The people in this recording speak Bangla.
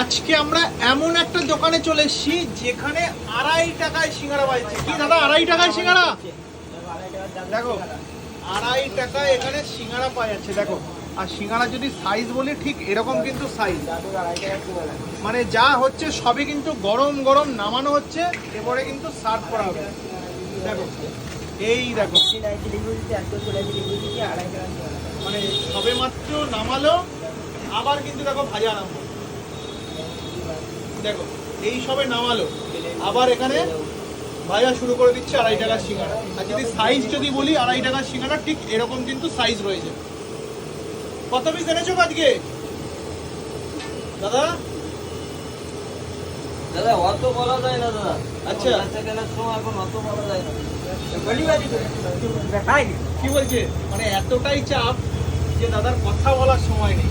আজকে আমরা এমন একটা দোকানে চলে এসেছি যেখানে আড়াই টাকায় সিঙ্গারা পাইছে কি দাদা, আড়াই টাকায় সিঙ্গারা? দেখো, আড়াই টাকায় এখানে সিঙ্গারা পাওয়া যাচ্ছে, দেখো। আর সিঙ্গারা যদি সাইজ বলি, ঠিক এরকম কিন্তু সাইজ মানে যা হচ্ছে সবই কিন্তু গরম গরম নামানো হচ্ছে, এরপরে কিন্তু সার্ভ করা হবে। দেখো, এই দেখো। মানে সবে মাত্র নামালো, আবার কিন্তু দেখো ভাজা আরম্ভ দেখো এই সবে নামালো। আবার এখানে ভাজা শুরু করে দিচ্ছে আড়াই টাকার সিঙ্গারা আর যদি সাইজ যদি বলি আড়াই টাকার সিঙ্গারা ঠিক এরকম কিন্তু সাইজ রয়েছে। কত পিস এনেছো আজকে? দাদা? দাদা অত বলা যায় না দাদা। আচ্ছা। কেনার সময় এখন অত বলা যায় না। কি বলছে? মানে এতটাই চাপ যে দাদার কথা বলার সময় নেই।